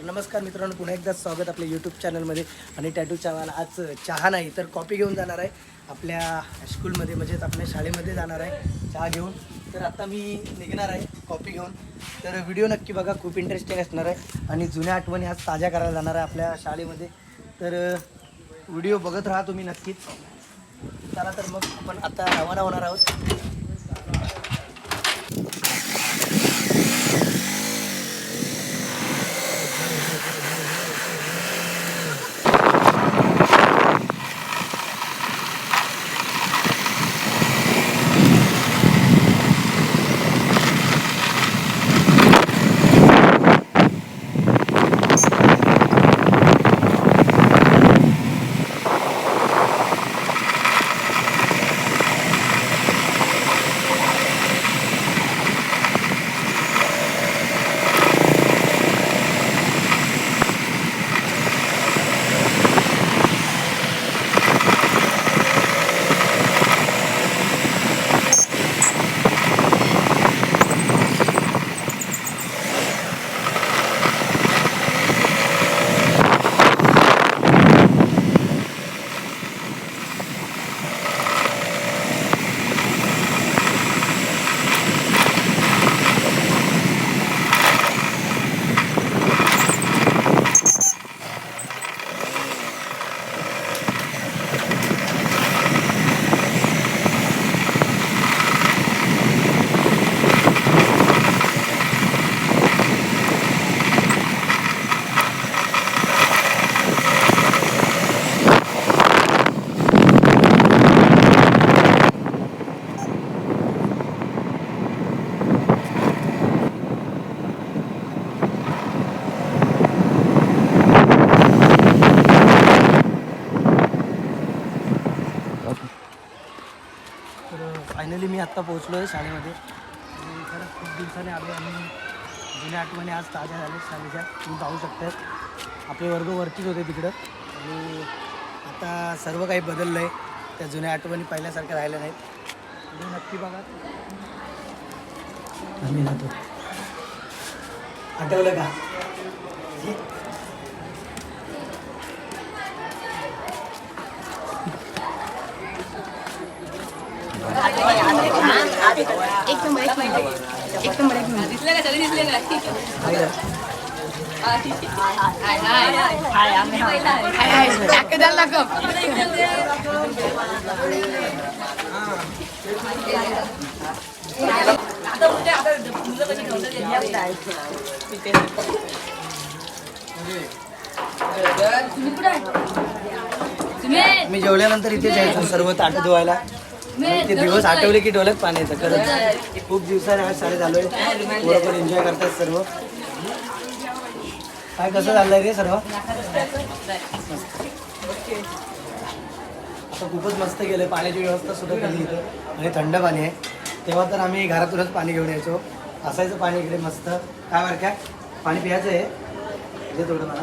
तर नमस्कार मित्रांनो पुन्हा एकदा स्वागत आपल्या यूट्यूब चॅनलमध्ये आणि टॅटू चॅनल आज चहा नाही तर कॉपी घेऊन जाणार आहे. आपल्या स्कूलमध्ये म्हणजेच आपल्या शाळेमध्ये जाणार आहे चहा घेऊन. तर आता मी निघणार आहे कॉपी घेऊन. तर व्हिडिओ नक्की बघा खूप इंटरेस्टिंग असणार आहे. आणि जुन्या आठवणी आज ताज्या करायला जाणार आहे आपल्या शाळेमध्ये. तर व्हिडिओ बघत राहा तुम्ही नक्कीच. चला तर मग आपण आता रवाना होणार आहोत. आत्ता पोहोचलो आहे शाळेमध्ये. आणि खरंच खूप दिवसाने आलो आणि जुन्या आठवणी आज ताज्या झाल्या शाळेच्या. तुम्ही पाहू शकतात आपले वर्ग वरतीच होते तिकडं. आणि आता सर्व काही बदललं आहे त्या जुन्या आठवणी पहिल्यासारख्या राहिल्या नाहीत. तुम्ही नक्की बघा. आम्ही राहतो आठवलं का? एक नंबर एक एक नंबर एक का दिसले का मी जेवल्यानंतर इथे जायचो सर्व ताट धुवायला. ते दिवस आठवले की डोळ्यात पाणी येतं खरंच. खूप दिवसाने आज शाळेत आलोय पोरं पण एन्जॉय करतात सर्व. काय कसं चाललंय रे सर्व? आता खूपच मस्त गेलं पाण्याची व्यवस्था सुद्धा केली इथं. आणि थंड पाणी आहे. तेव्हा तर आम्ही घरातूनच पाणी घेऊन यायचो. असायचं पाणी इकडे मस्त. काय बरं काय? पाणी प्यायचं आहे. दे थोडं मला.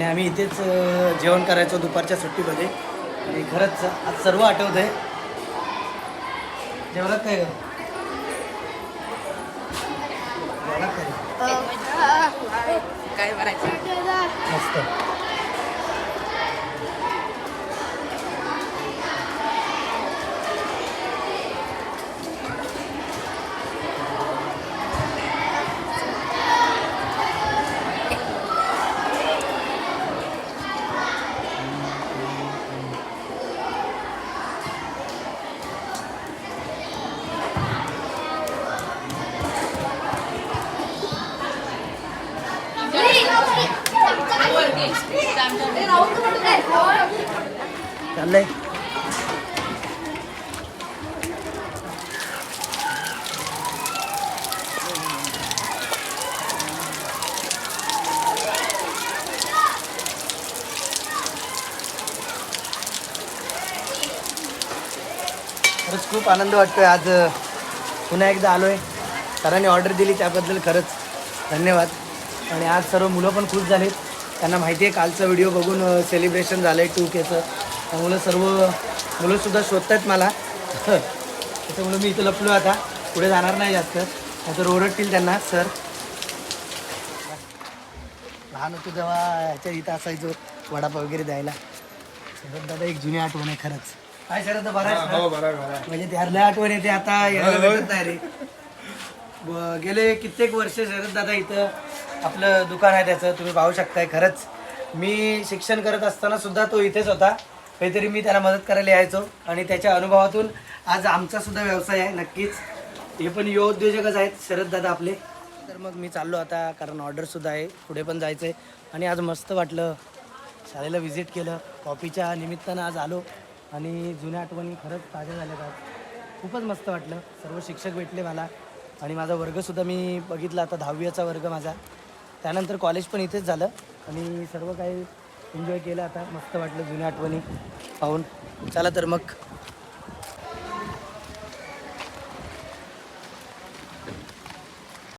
आणि आम्ही इथेच जेवण करायचो दुपारच्या सुट्टीमध्ये. आणि खरंच आज सर्व आठवत आहे. जेवणात काय? जेवणात करायचं मस्त. चाललंय. खरंच खूप आनंद वाटतोय आज पुन्हा एकदा आलोय. सरांनी ऑर्डर दिली त्याबद्दल खरंच धन्यवाद. आणि आज सर्व मुलं पण खुश झालीत. त्यांना माहिती आहे कालचा व्हिडिओ बघून सेलिब्रेशन झालं आहे टू केचं. त्यामुळं सर्व मुलंसुद्धा शोधत आहेत मला. त्याच्यामुळे मी इथं लपलो आता. पुढे जाणार नाही जास्त. नाहीतर ओरडतील त्यांना सर. लहान होतो तेव्हा ह्याच्या इथं असायचो वडापाव वगैरे द्यायला. शरद दादा एक जुनी आठवण आहे खरंच. काय शरद बरं ना? म्हणजे त्याला आठवण येते आता यायला भेटत नाही रे. ब- गेले कित्येक वर्ष शरद दादा इथं आपलं दुकान आहे त्याचं तुम्ही पाहू शकताय खरंच. मी शिक्षण करत असताना सुद्धा तो इथेच होता. काहीतरी मी त्याला मदत करायला यायचो आणि त्याच्या अनुभवातून आज आमचा सुद्धा व्यवसाय आहे नक्कीच. हे पण युवा उद्योजकच आहेत शरद दादा आपले. तर मग मी चाललो आता कारण ऑर्डर सुद्धा आहे पुढे पण जायचं आहे आणि आज मस्त वाटलं. शाळेला व्हिजिट केलं. कॉफीच्या निमित्तानं आज आलो. आणि जुन्या आठवणी खरंच ताज्या झाल्या आज. खूपच मस्त वाटलं. सर्व शिक्षक भेटले मला. आणि माझा वर्गसुद्धा मी बघितला आता दहावीचा वर्ग माझा. त्यानंतर कॉलेज पण इथेच झालं. आणि सर्व काही एन्जॉय केलं आता. मस्त वाटलं जुन्या आठवणी पाहून. चला तर मग.